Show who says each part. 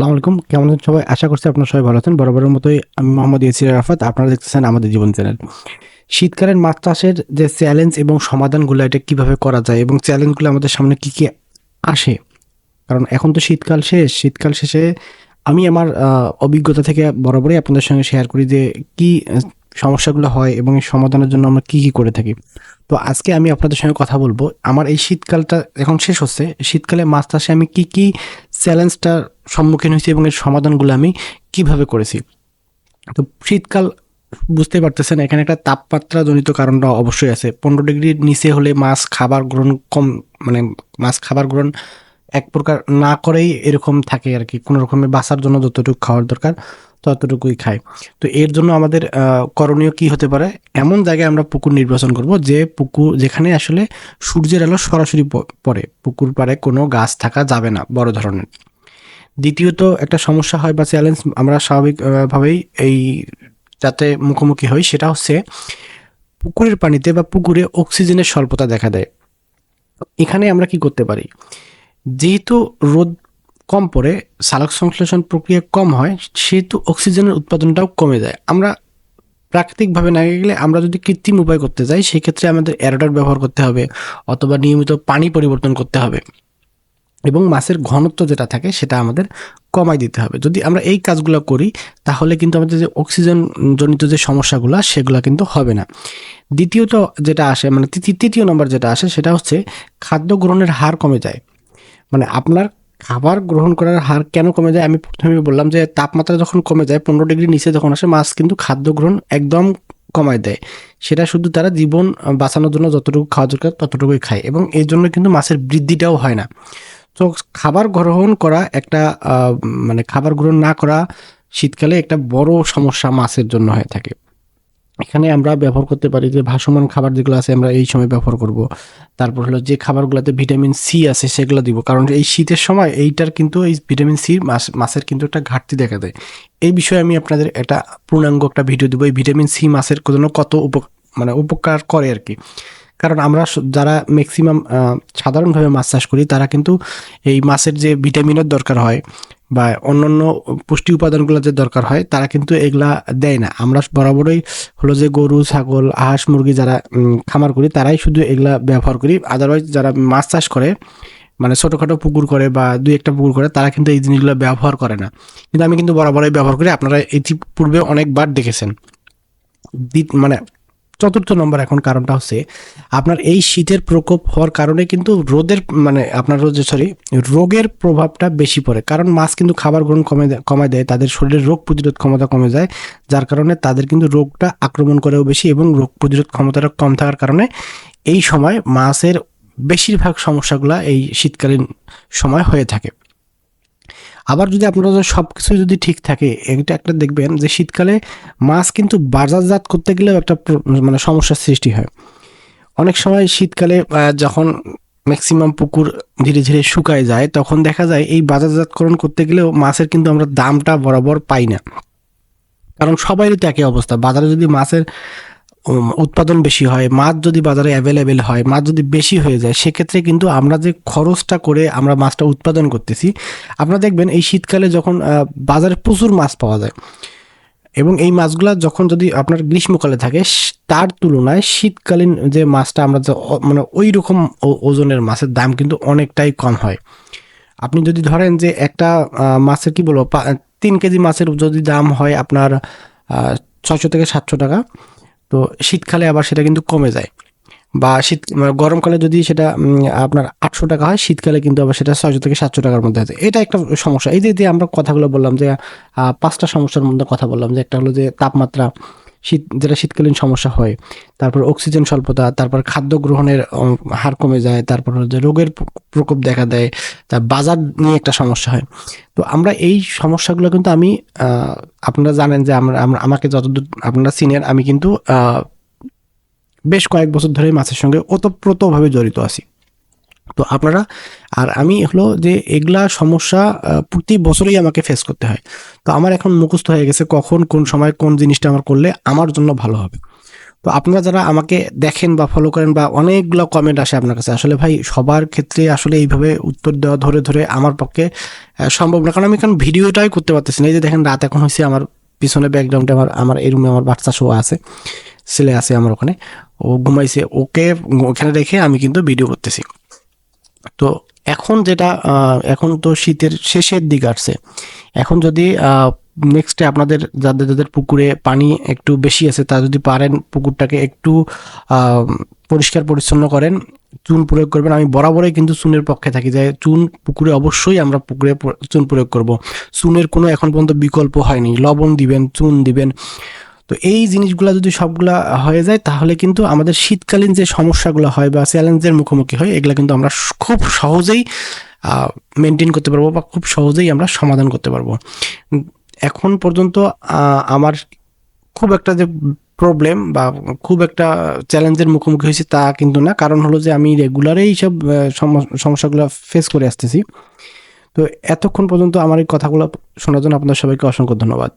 Speaker 1: আসসালামু আলাইকুম। কেমন আছেন সবাই? আশা করছি আপনারা সবাই ভালো আছেন। বরাবরের মতোই আমি মোহাম্মদ ইয়াসির আরাফাত। আপনারা দেখতেছেন আমাদের জীবন চ্যানেল। শীতকালের মাছ চাষের যে চ্যালেঞ্জ এবং সমাধানগুলো, এটা কীভাবে করা যায় এবং চ্যালেঞ্জগুলো আমাদের সামনে কি কি আসে? কারণ এখন তো শীতকাল শেষ। শীতকাল শেষে আমি আমার অভিজ্ঞতা থেকে বরাবরই আপনাদের সঙ্গে শেয়ার করি যে কি সমস্যাগুলো হয় এবং এই সমাধানের জন্য আমরা কি কি করে থাকি। তো আজকে আমি আপনাদের সঙ্গে কথা বলব। আমার এই শীতকালটা এখন শেষ হচ্ছে। শীতকালে মাছ চাষে আমি কি কি চ্যালেঞ্জটার সম্মুখীন হয়েছি এবং এর সমাধানগুলো আমি কীভাবে করেছি। তো শীতকাল বুঝতে পারতেছেন, এখানে একটা তাপমাত্রা জনিত কারণটা অবশ্যই আছে। পনেরো ডিগ্রির নিচে হলে মাছ খাবার গ্রহণ কম মানে মাছ খাবার গ্রহণ এক প্রকার না করেই এরকম থাকে আর কি কোনো রকমের বাঁচার জন্য যতটুকু খাওয়ার দরকার, ততটুকুই খায় তো এর জন্য আমাদের করণীয় কি হতে পারে? এমন জায়গায় আমরা পুকুর নির্বাচন করব যে পুকুর, যেখানে আসলে সূর্যের আলো সরাসরি পড়ে। পুকুর পাড়ে কোনো গাছ থাকা যাবে না, বড় ধরনের। দ্বিতীয়ত একটা সমস্যা হয় বা চ্যালেঞ্জ আমরা স্বাভাবিকভাবেই এই যাতে মুখোমুখি হই, সেটা হচ্ছে পুকুরের পানিতে বা পুকুরে অক্সিজেনের স্বল্পতা দেখা দেয়। এখানে আমরা কি করতে পারি? যেহেতু রোদ কম পড়ে, সালোক সংশ্লেষণ প্রক্রিয়া কম হয়, সেহেতু অক্সিজেনের উৎপাদনটাও কমে যায়। আমরা প্রাকৃতিকভাবে না গেলে আমরা যদি কৃত্রিম উপায় করতে যাই, সেক্ষেত্রে আমাদের অ্যারোডার ব্যবহার করতে হবে, অথবা নিয়মিত পানি পরিবর্তন করতে হবে। এবং মাছের ঘনত্ব যেটা থাকে, সেটা আমাদের কমাই দিতে হবে। যদি আমরা এই কাজগুলো করি, তাহলে কিন্তু আমাদের যে অক্সিজেন জনিত যে সমস্যাগুলো, সেগুলো কিন্তু হবে না। দ্বিতীয়ত যেটা আসে মানে তৃতীয় তৃতীয় নম্বর যেটা আসে, সেটা হচ্ছে খাদ্য গ্রহণের হার কমে যায়। মানে আপনার খাবার গ্রহণ করার হার কেন কমে যায়? আমি প্রথমে বললাম যে তাপমাত্রা যখন কমে যায়, পনেরো ডিগ্রি নিচে যখন আসে, মাছ কিন্তু খাদ্য গ্রহণ একদম কমায় দেয়। সেটা শুধু তারা জীবন বাঁচানোর জন্য যতটুকু খাওয়া দরকার, ততটুকুই খায় এবং এই জন্য কিন্তু মাছের বৃদ্ধিটাও হয় না। তো খাবার গ্রহণ করা একটা মানে খাবার গ্রহণ না করা শীতকালে একটা বড় সমস্যা মাছের জন্য হয়ে থাকে। এখানে আমরা ব্যবহার করতে পারি যে ভাসমান খাবার যেগুলো আছে আমরা এই সময় ব্যবহার করব। তারপর হলো যে খাবারগুলোতে ভিটামিন সি আছে সেগুলো দিব। কারণ এই শীতের সময় এইটার কিন্তু এই ভিটামিন সি মাছ মাছের কিন্তু একটা ঘাটতি দেখা দেয়। এই বিষয়ে আমি আপনাদের একটা পূর্ণাঙ্গ একটা ভিডিও দেবো। এই ভিটামিন সি মাছের জন্য কত উপ মানে উপকার করে আর কি। কারণ আমরা যারা ম্যাক্সিমাম সাধারণভাবে মাছ চাষ করি, তারা কিন্তু এই মাছের যে ভিটামিনের দরকার হয় বা অন্যান্য পুষ্টি উপাদানগুলো যে দরকার হয়, তারা কিন্তু এগুলা দেয় না। আমরা বরাবরই হলো যে গরু, ছাগল, হাঁস, মুরগি যারা খামার করি, তারাই শুধু এগুলা ব্যবহার করি। আদারওয়াইজ যারা মাছ চাষ করে মানে ছোটোখাটো পুকুর করে বা দুই একটা পুকুর করে, তারা কিন্তু এই জিনিসগুলো ব্যবহার করে না। কিন্তু আমি কিন্তু বরাবরই ব্যবহার করি, আপনারা ইতিপূর্বে অনেকবার দেখেছেন। মানে চতুর্থ নম্বর এখন কারণটা হচ্ছে আপনার এই শীতের প্রকোপ হওয়ার কারণে কিন্তু রোদের মানে আপনার রোদে সরি রোগের প্রভাবটা বেশি পড়ে। কারণ মাছ কিন্তু খাবার গ্রহণ কমে কমায় দেয়, তাদের শরীরের রোগ প্রতিরোধ ক্ষমতা কমে যায়, যার কারণে তাদের কিন্তু রোগটা আক্রমণ করেও বেশি এবং রোগ প্রতিরোধ ক্ষমতাটা কম থাকার কারণে এই সময় মাছের বেশিরভাগ সমস্যাগুলো এই শীতকালীন সময় হয়ে থাকে। আবার যদি আপনারা সব কিছু যদি ঠিক থাকে, এটা একটা দেখবেন যে শীতকালে মাছ কিন্তু বাজারজাত করতে গেলেও একটা মানে সমস্যার সৃষ্টি হয়। অনেক সময় শীতকালে যখন ম্যাক্সিমাম পুকুর ধীরে ধীরে শুকায় যায়, তখন দেখা যায় এই বাজারজাতকরণ করতে গেলেও মাছের কিন্তু আমরা দামটা বরাবর পাই না। কারণ সবাইরই তো একই অবস্থা। বাজারে যদি মাছের উৎপাদন বেশি হয়, মাছ যদি বাজারে অ্যাভেলেবেল হয়, মাছ যদি বেশি হয়ে যায়, সেক্ষেত্রে কিন্তু আমরা যে খরচটা করে আমরা মাছটা উৎপাদন করতেছি, আপনারা দেখবেন এই শীতকালে যখন বাজারে প্রচুর মাছ পাওয়া যায় এবং এই মাছগুলা যখন যদি আপনার গ্রীষ্মকালে থাকে তার তুলনায় শীতকালীন যে মাছটা আমরা মানে ওই রকম ওজনের মাছের দাম কিন্তু অনেকটাই কম হয়। আপনি যদি ধরেন যে একটা মাছের কি বলব তিন কেজি মাছের যদি দাম হয় আপনার ছয়শো থেকে সাতশো টাকা তো শীতকালে আবার সেটা কিন্তু কমে যায়। বা শীত মানে গরমকালে যদি সেটা আপনার আটশো টাকা হয়, শীতকালে কিন্তু আবার সেটা ছয়শো থেকে সাতশো টাকার মধ্যে আছে। এটা একটা সমস্যা। এই যে আমরা কথাগুলো বললাম যে পাঁচটা সমস্যার মধ্যে কথা বললাম যে, একটা হলো যে তাপমাত্রা শীত, যেটা শীতকালীন সমস্যা হয়। তারপর অক্সিজেন স্বল্পতা, তারপর খাদ্য গ্রহণের হার কমে যায়, তারপর যে রোগের প্রকোপ দেখা দেয় তার বাজার নিয়ে একটা সমস্যা হয়। তো আমরা এই সমস্যাগুলো কিন্তু আমি আপনারা জানেন যে আমরা- আমাকে যতদূর, আপনারা সিনিয়র আমি কিন্তু বেশ কয়েক বছর ধরে মাছের সঙ্গে ওতপ্রোতভাবে জড়িত আছি। তো আপনারা, আর আমি হলো যে এগুলা সমস্যা প্রতি বছরই আমাকে ফেস করতে হয়। তো আমার এখন মুখস্থ হয়ে গেছে কখন, কোন সময়, কোন জিনিসটা আমার করলে আমার জন্য ভালো হবে। তো আপনারা যারা আমাকে দেখেন বা ফলো করেন বা অনেকগুলো কমেন্ট আসে আপনার কাছে, আসলে ভাই সবার ক্ষেত্রে আসলে এইভাবে উত্তর দেওয়া ধরে ধরে আমার পক্ষে সম্ভব না। কারণ আমি এখন ভিডিওটাই করতে পারতেছি না। এই যে দেখেন, রাত এখন হয়েছে আমার পিছনে ব্যাকগ্রাউন্ডে আমার আমার এই রুমে আমার বাচ্চা শো আছে, ছেলে আছে আমার ওখানে। ও ঘুমাইছে, ওকে, ওখানে রেখে আমি কিন্তু ভিডিও করতেছি। তো এখন যেটা এখন তো শীতের শেষের দিক আসছে। এখন যদি নেক্সটে আপনাদের যাদের যাদের পুকুরে পানি একটু বেশি আছে তা যদি পারেন পুকুরটাকে একটু পরিষ্কার পরিচ্ছন্ন করেন, চুন প্রয়োগ করবেন। আমি বরাবরই কিন্তু চুনের পক্ষে থাকি, যে চুন পুকুরে অবশ্যই আমরা পুকুরে চুন প্রয়োগ করব। চুনের কোনো এখন পর্যন্ত বিকল্প হয়নি। লবণ দিবেন, চুন দিবেন। তো এই জিনিসগুলো যদি সবগুলা হয়ে যায়, তাহলে কিন্তু আমাদের শীতকালীন যে সমস্যাগুলো হয় বা চ্যালেঞ্জের মুখোমুখি হয়, এগুলো কিন্তু আমরা খুব সহজেই মেনটেন করতে পারব বা খুব সহজেই আমরা সমাধান করতে পারব। এখন পর্যন্ত আমার খুব একটা যে প্রবলেম বা খুব একটা চ্যালেঞ্জের মুখোমুখি হয়েছে তা কিন্তু না। কারণ হলো যে আমি রেগুলারই এইসব সমস্যাগুলো ফেস করে আসতেছি। তো এতক্ষণ পর্যন্ত আমার এই কথাগুলো শোনার জন্য আপনাদের সবাইকে অসংখ্য ধন্যবাদ।